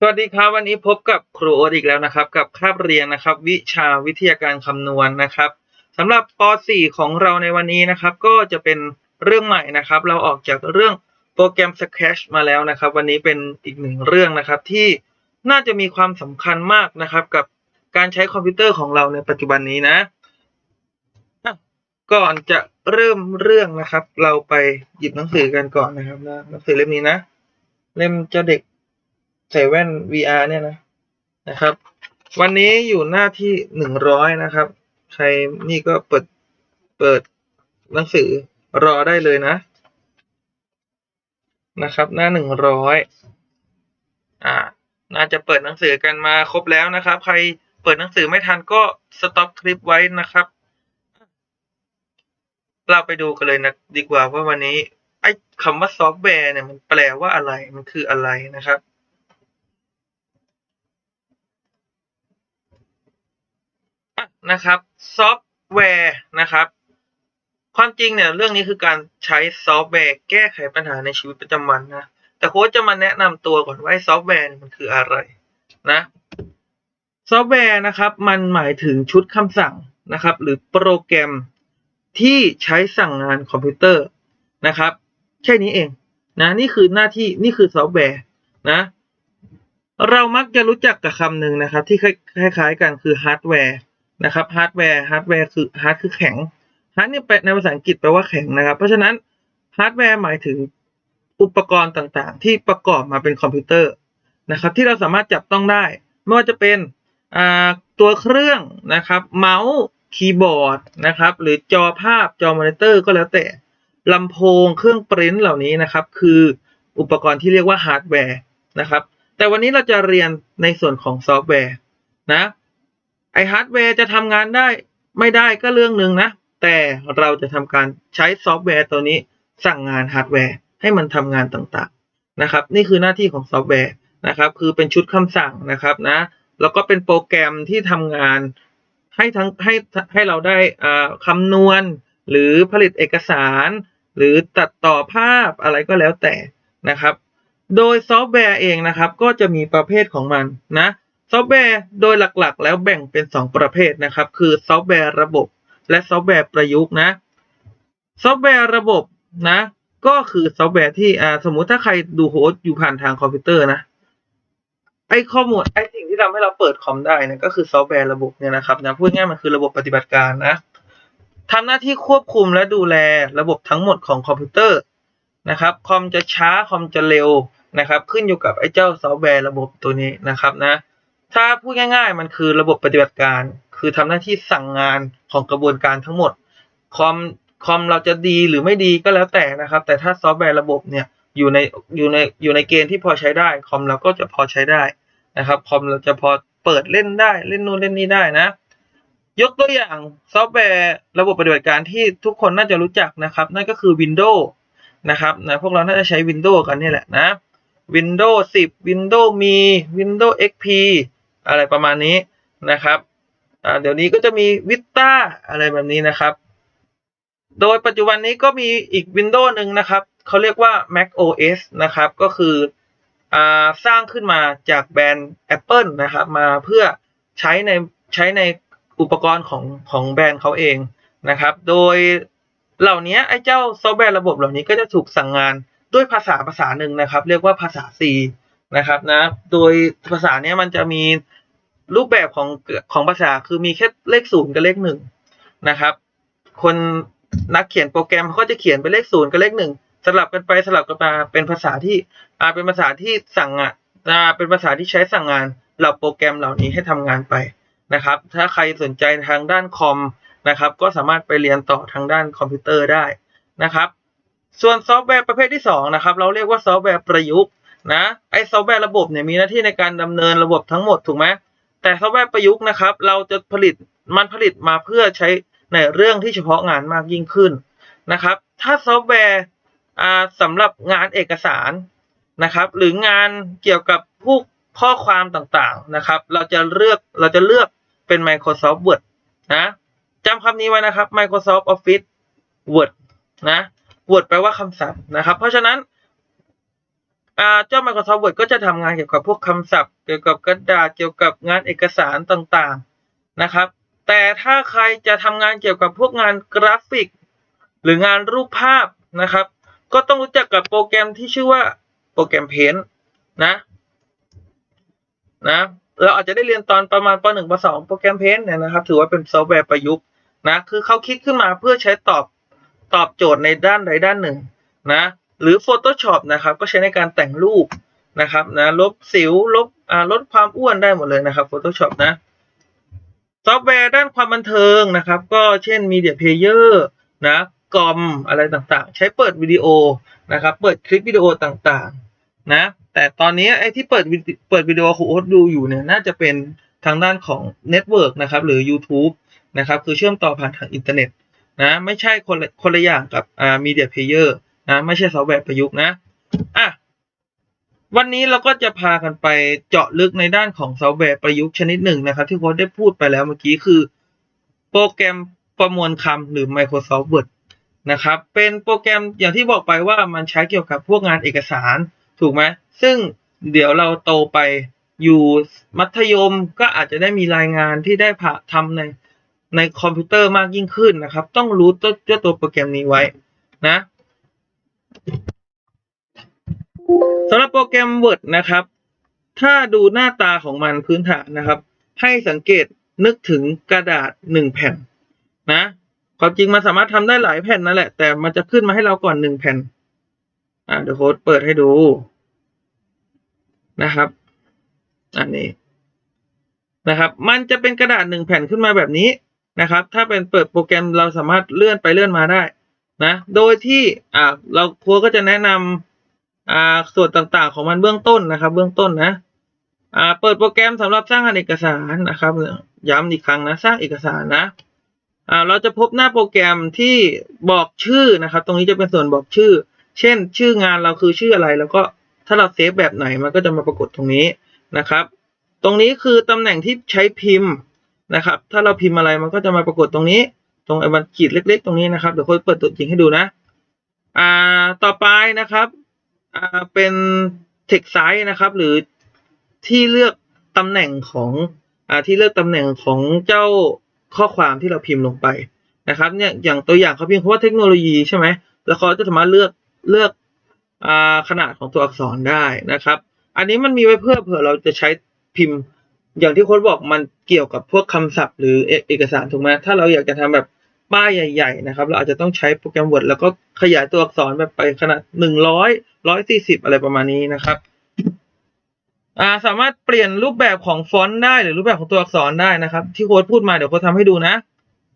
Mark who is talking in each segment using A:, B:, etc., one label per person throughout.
A: สวัสดีครับวันนี้พบกับครูโอ๊ตอีกแล้วนะครับ กับคาบเรียนนะครับ วิชาวิทยาการคำนวณนะครับสำหรับป .4 ของเราในวันนี้นะครับ ก็จะเป็นเรื่องใหม่นะครับ เราออกจากเรื่องโปรแกรม Scratch มาแล้วนะครับ วันนี้เป็นอีกหนึ่งเรื่องนะครับ ที่น่าจะมีความสำคัญมากนะครับ กับการใช้คอมพิวเตอร์ของเราในปัจจุบันนี้นะอะก่อนจะเริ่มเรื่องนะครับ เราไปหยิบหนังสือกันก่อนนะครับนะหนังสือเล่มนี้นะ เล่มเจ้าเด็ก ใส่แว่น VR เนี่ยนะนะครับ วันนี้อยู่หน้าที่หนึ่งร้อยนะครับ ใครนี่ก็เปิดเปิดหนังสือรอได้เลยนะ นะครับ หน้าหนึ่งร้อยอ่า น่าจะเปิดหนังสือกันมาครบแล้วนะครับ ใครเปิดหนังสือไม่ทันก็สต็อปคลิปไว้นะครับเราไปดูกันเลยนะดีกว่าว่าวันนี้ ไอ้คำว่าซอฟต์แวร์เนี่ยมันแปลว่าอะไรมันคืออะไรนะครับ นะครับซอฟต์แวร์นะครับความจริงเนี่ยเรื่องนี้คือการใช้ซอฟต์แวร์แก้ไขปัญหาในชีวิตประจำวันนะแต่โค้ชจะมาแนะนำตัวก่อนว่าซอฟต์แวร์มันคืออะไรนะซอฟต์แวร์นะครับมันหมายถึงชุดคำสั่งนะครับ หรือโปรแกรมที่ใช้สั่งงานคอมพิวเตอร์นะครับ แค่นี้เองนะนี่คือหน้าที่นี่คือซอฟต์แวร์นะเรามักจะรู้จักกับคำหนึ่งนะครับ ที่คล้ายๆกันคือฮาร์ดแวร์ นะครับฮาร์ดแวร์ฮาร์ดแวร์คือฮาร์ดคือแข็งฮาร์ดเนี่ยแปลในภาษาอังกฤษแปลว่าแข็งนะครับ เพราะฉะนั้นฮาร์ดแวร์หมายถึงอุปกรณ์ต่างๆ ที่ประกอบมาเป็นคอมพิวเตอร์นะครับ ที่เราสามารถจับต้องได้ ไม่ว่าจะเป็นตัวเครื่องนะครับ เมาส์คีย์บอร์ดนะครับ หรือจอภาพจอมอนิเตอร์ก็แล้วแต่ลำโพงเครื่องปริ้นเหล่านี้นะครับ คืออุปกรณ์ที่เรียกว่าฮาร์ดแวร์นะครับ แต่วันนี้เราจะเรียนในส่วนของซอฟต์แวร์นะ ไอฮาร์ดแวร์จะทำงานได้ไม่ได้ก็เรื่องหนึ่งนะ แต่เราจะทำการใช้ซอฟต์แวร์ตัวนี้สั่งงานฮาร์ดแวร์ให้มันทำงานต่างๆนะครับ นี่คือหน้าที่ของซอฟต์แวร์นะครับ คือเป็นชุดคำสั่งนะครับนะ แล้วก็เป็นโปรแกรมที่ทำงานให้ทั้งให้ให้เราได้คำนวณ หรือผลิตเอกสาร หรือตัดต่อภาพอะไรก็แล้วแต่นะครับ โดยซอฟต์แวร์เองนะครับ ก็จะมีประเภทของมันนะ ซอฟต์แวร์โดยหลักๆ แล้วแบ่งเป็น 2 ประเภทนะครับ คือซอฟต์แวร์ระบบ และซอฟต์แวร์ประยุกต์นะ ซอฟต์แวร์ระบบนะ ก็คือซอฟต์แวร์ที่อ่าสมมุติถ้าใครดูโฮสต์อยู่ผ่านทางคอมพิวเตอร์นะไอข้อมูลไอสิ่งที่ทำให้เราเปิดคอมได้นะก็คือซอฟต์แวร์ระบบเนี่ยนะครับนะพูดง่ายมันคือระบบปฏิบัติการนะทำหน้าที่ควบคุมและดูแลระบบทั้งหมดของคอมพิวเตอร์นะครับคอมจะช้าคอมจะเร็วนะครับ ขึ้นอยู่กับไอ้เจ้าซอฟต์แวร์ระบบตัวนี้นะครับนะ ถ้าพูดง่าย ๆ มันคือระบบปฏิบัติการ คือทำหน้าที่สั่งงานของกระบวนการทั้งหมด คอมคอมเราจะดีหรือไม่ดีก็แล้วแต่นะครับ แต่ถ้าซอฟต์แวร์ระบบเนี่ยอยู่ในอยู่ในอยู่ในเกณฑ์ที่พอใช้ได้ คอมเราก็จะพอใช้ได้นะครับ คอมเราจะพอเปิดเล่นได้เล่นนู่นเล่นนี่ได้นะ ยกตัวอย่างซอฟต์แวร์ระบบปฏิบัติการที่ทุกคนน่าจะรู้จักนะครับ นั่นก็คือ Windows นะครับนะพวกเราน่าจะใช้ Windows กันนี่แหละนะ Windows 10 Windows มี Windows XP อะไรประมาณนี้นะครับเดี๋ยวนี้ก็จะมี Vista อะไรแบบนี้นะครับ โดยปัจจุบันนี้ก็มีอีก Windows หนึ่งนะครับ เขาเรียกว่า Mac OS นะครับ ก็คืออสร้างขึ้นมาจากแบรนด์ Apple นะครับ มาเพื่อใช้ในใช้ในอุปกรณ์ของของแบรนด์เขาเองนะครับ โดยเหล่านี้ไอ้เจ้าซอฟต์แวร์ระบบเหล่านี้ก็จะถูกสั่งงานด้วยภาษาภาษาหนึ่งนะครับ เรียกว่าภาษา C นะครับนะ โดยภาษาเนี้ยมันจะมีรูปแบบของของภาษาคือมีแค่เลขศูนย์กับเลขหนึ่งนะครับ คนนักเขียนโปรแกรมเขาก็จะเขียนเป็นเลขศูนย์กับเลขหนึ่งสลับกันไปสลับกันมาเป็นภาษาที่อาเป็นภาษาที่สั่งอะเป็นภาษาที่ใช้สั่งงานเหล่าโปรแกรมเหล่านี้ให้ทำงานไปนะครับ ถ้าใครสนใจทางด้านคอมนะครับ ก็สามารถไปเรียนต่อทางด้านคอมพิวเตอร์ได้นะครับ ส่วนซอฟต์แวร์ประเภทที่2นะครับ เราเรียกว่าซอฟต์แวร์ประยุกต์ นะไอ้ซอฟต์แวร์ระบบเนี่ยมีหน้าที่ในการดำเนินระบบทั้งหมดถูกไหมแต่ซอฟต์แวร์ประยุกต์นะครับ เราจะผลิตมันผลิตมาเพื่อใช้ในเรื่องที่เฉพาะงานมากยิ่งขึ้นนะครับ ถ้าซอฟต์แวร์สำหรับงานเอกสารนะครับ หรืองานเกี่ยวกับพวกข้อความต่างๆนะครับ เราจะเลือกเราจะเลือกเป็น Microsoft Word นะจำคำนี้ไว้นะครับ Microsoft Office Word นะ Word แปลว่าคำศัพท์นะครับ เพราะฉะนั้น เจ้า Microsoft Word ก็จะทำงานเกี่ยวกับพวกคำศัพท์ เกี่ยวกับกระดาษเกี่ยวกับงานเอกสารต่างๆนะครับ แต่ถ้าใครจะทำงานเกี่ยวกับพวกงานกราฟิก หรืองานรูปภาพนะครับ ก็ต้องรู้จักกับโปรแกรมที่ชื่อว่าโปรแกรม Paint นะนะเราอาจจะได้เรียนตอนประมาณป .1 ป .2 โปรแกรม Paint เนี่ยนะครับ ถือว่าเป็นซอฟต์แวร์ประยุกต์นะคือเขาคิดขึ้นมาเพื่อใช้ตอบตอบโจทย์ในด้านใดด้านหนึ่งนะ หรือ Photoshop นะครับ ก็ใช้ในการแต่งรูปนะครับนะลบสิวลบลดความอ้วนได้หมดเลยนะครับ Photoshop นะซอฟต์แวร์ด้านความบันเทิงนะครับ ก็เช่น Media Player นะกอมอะไรต่างๆ ใช้เปิดวิดีโอนะครับ เปิดคลิปวิดีโอต่างๆนะแต่ตอนนี้ไอ้ที่เปิดเปิดวิดีโอครูโอ๊ตดูอยู่เนี่ยน่าจะเป็นทางด้านของเน็ตเวิร์กนะครับหรือ YouTube นะครับคือเชื่อมต่อผ่านทางอินเทอร์เน็ตนะไม่ใช่คนละคนละอย่างกับอ่า Media Player นะไม่ใช่ซอฟต์แวร์ประยุกต์นะอะวันนี้เราก็จะพากันไปเจาะลึกในด้านของซอฟต์แวร์ประยุกต์ชนิดหนึ่งนะครับ ที่โค้ชได้พูดไปแล้วเมื่อกี้คือ โปรแกรมประมวลคำหรือ Microsoft Word นะครับ เป็นโปรแกรมอย่างที่บอกไปว่ามันใช้เกี่ยวกับพวกงานเอกสารถูกไหมซึ่งเดี๋ยวเราโตไปอยู่มัธยมก็อาจจะได้มีรายงานที่ได้ผ่าทำในในคอมพิวเตอร์มากยิ่งขึ้นนะครับ ต้องรู้ตัวเจ้าตัวโปรแกรมนี้ไว้นะ สำหรับโปรแกรม Word นะครับ ถ้าดูหน้าตาของมันพื้นฐานนะครับ ให้สังเกตนึกถึงกระดาษหนึ่งแผ่นนะความจริงมันสามารถทำได้หลายแผ่นนั่นแหละ แต่มันจะขึ้นมาให้เราก่อนหนึ่งแผ่น อ่าเดี๋ยวโค้ดเปิดให้ดูนะครับ อันนี้นะครับ มันจะเป็นกระดาษหนึ่งแผ่นขึ้นมาแบบนี้นะครับ ถ้าเป็นเปิดโปรแกรมเราสามารถเลื่อนไปเลื่อนมาได้ นะ โดยที่อ่าเราโค้ดก็จะแนะนำอ่าส่วนต่างๆ ของมันเบื้องต้นนะครับ เบื้องต้นนะอ่าเปิดโปรแกรมสำหรับสร้างงานเอกสารนะครับ ย้ำอีกครั้งนะ สร้างเอกสารนะอ่าเราจะพบหน้าโปรแกรมที่บอกชื่อนะครับ ตรงนี้จะเป็นส่วนบอกชื่อ เช่น ชื่องานเราคือชื่ออะไร แล้วก็ถ้าเราเซฟแบบไหนมันก็จะมาปรากฏตรงนี้นะครับ ตรงนี้คือตำแหน่งที่ใช้พิมพ์นะครับ ถ้าเราพิมพ์อะไรมันก็จะมาปรากฏตรงนี้ ตรงไอ้บันขีดเล็ก ๆ ตรงนี้นะครับเดี๋ยวค่อยเปิดตัวจริงให้ดูนะ อ่าต่อไปนะครับอ่าเป็น text size นะครับ หรือที่เลือกตำแหน่งของอ่าที่เลือกตำแหน่งของเจ้าข้อความที่เราพิมพ์ลงไปนะครับเนี่ยอย่างตัวอย่างเขาพิมพ์คำว่าเทคโนโลยีใช่ไหมแล้วเขาจะสามารถเลือกเลือกอ่าขนาดของตัวอักษรได้นะครับ อันนี้มันมีไว้เพื่อเผื่อเราจะใช้พิมพ์ อย่างที่โค้ดบอกมันเกี่ยวกับพวกคำศัพท์หรือเอเอกสารถูกไหมถ้าเราอยากจะทำแบบ ป้ายใหญ่ๆนะครับ เราอาจจะต้องใช้โปรแกรม Word แล้วก็ขยายตัวอักษรแบบไปขนาดหนึ่งร้อยร้อยสี่สิบอะไรประมาณนี้นะครับอ่าสามารถเปลี่ยนรูปแบบของฟอนต์ได้หรือรูปแบบของตัวอักษรได้นะครับ ที่โค้ดพูดมาเดี๋ยวโค้ดทำให้ดูนะ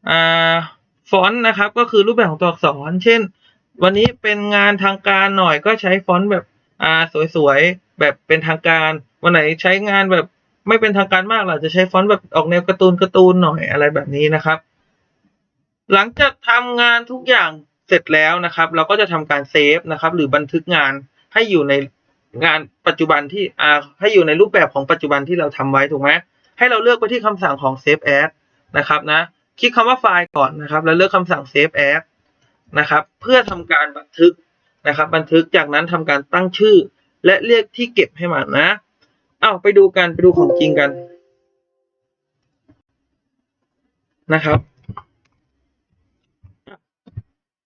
A: อ่าฟอนต์นะครับ ก็คือรูปแบบของตัวอักษร เช่น วันนี้เป็นงานทางการหน่อยก็ใช้ฟอนต์แบบอ่าสวยๆแบบเป็นทางการ วันไหนใช้งานแบบไม่เป็นทางการมากเราจะใช้ฟอนต์แบบออกแนวการ์ตูนการ์ตูนหน่อยอะไรแบบนี้นะครับ หลังจากทำงานทุกอย่างเสร็จแล้วนะครับ เราก็จะทำการเซฟนะครับ หรือบันทึกงานให้อยู่ในงานปัจจุบันที่อ่าให้อยู่ในรูปแบบของปัจจุบันที่เราทำไว้ถูกไหมให้เราเลือกไปที่คำสั่งของ save as นะครับนะคลิกคำว่าไฟล์ก่อนนะครับ แล้วเลือกคำสั่ง save as นะครับ เพื่อทำการบันทึกนะครับ บันทึกจากนั้นทำการตั้งชื่อ และเรียกที่เก็บให้มันนะอ้าไปดูกันไปดูของจริงกันนะครับ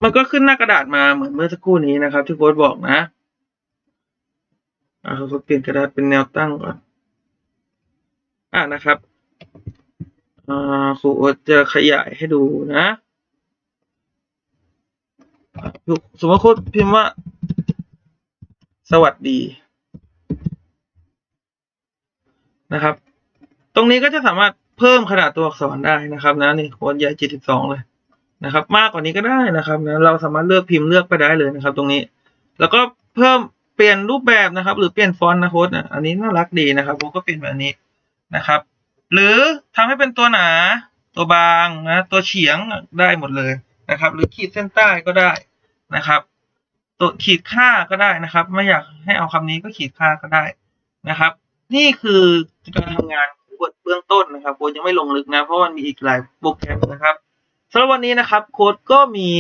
A: มันก็ขึ้นหน้ากระดาษมาเหมือนเมื่อสักครู่นี้นะครับ ที่โค้ดบอกนะอ่าเขาเปลี่ยนกระดาษเป็นแนวตั้งก่อน อ่านะครับอ่าครูโอ๊ตจะขยายให้ดูนะอะสมมติโค้ดพิมพ์ว่า สวัสดีนะครับ ตรงนี้ก็จะสามารถเพิ่มขนาดตัวอักษรได้นะครับนะนี่โค้ดใหญ่ 72 เลย นะครับ มากกว่านี้ก็ได้นะครับนะเราสามารถเลือกพิมพ์เลือกไปได้เลยนะครับ ตรงนี้ แล้วก็เพิ่มเปลี่ยนรูปแบบนะครับ หรือเปลี่ยนฟอนต์นะโค้ดนะอันนี้น่ารักดีนะครับผมก็เปลี่ยนแบบนี้นะครับ หรือทำให้เป็นตัวหนา ตัวบางนะตัวเฉียงได้หมดเลยนะครับ หรือขีดเส้นใต้ก็ได้นะครับ ตัวขีดค่าก็ได้นะครับ ไม่อยากให้เอาคำนี้ก็ขีดค่าก็ได้นะครับ นี่คือการทำงานบทเบื้องต้นนะครับโค้ดยังไม่ลงลึกนะ เพราะมันมีอีกหลายโปรแกรมนะครับ สำหรับวันนี้นะครับโค้ดก็มี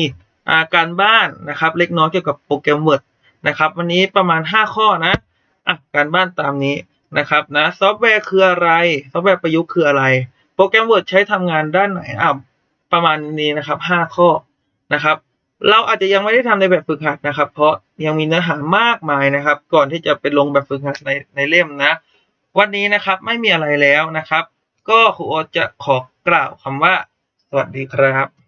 A: าการบ้านนะครับ เล็กน้อยเกี่ยวกับโปรแกรม Word นะครับ วันนี้ประมาณ 5 ข้อนะอะการบ้านตามนี้นะครับนะซอฟต์แวร์คืออะไร ซอฟต์แวร์ประยุกต์คืออะไร โปรแกรม Word ใช้ทำงานด้านไหนอะประมาณนี้นะครับ 5 ข้อนะครับเราอาจจะยังไม่ได้ทำในแบบฝึกหัดนะครับ เพราะยังมีเนื้อหามากมายนะครับ ก่อนที่จะไปลงแบบฝึกหัดในในเล่มนะ วันนี้นะครับไม่มีอะไรแล้วนะครับ ก็ครูโอจะขอกล่าวคำว่า วัสดีครับ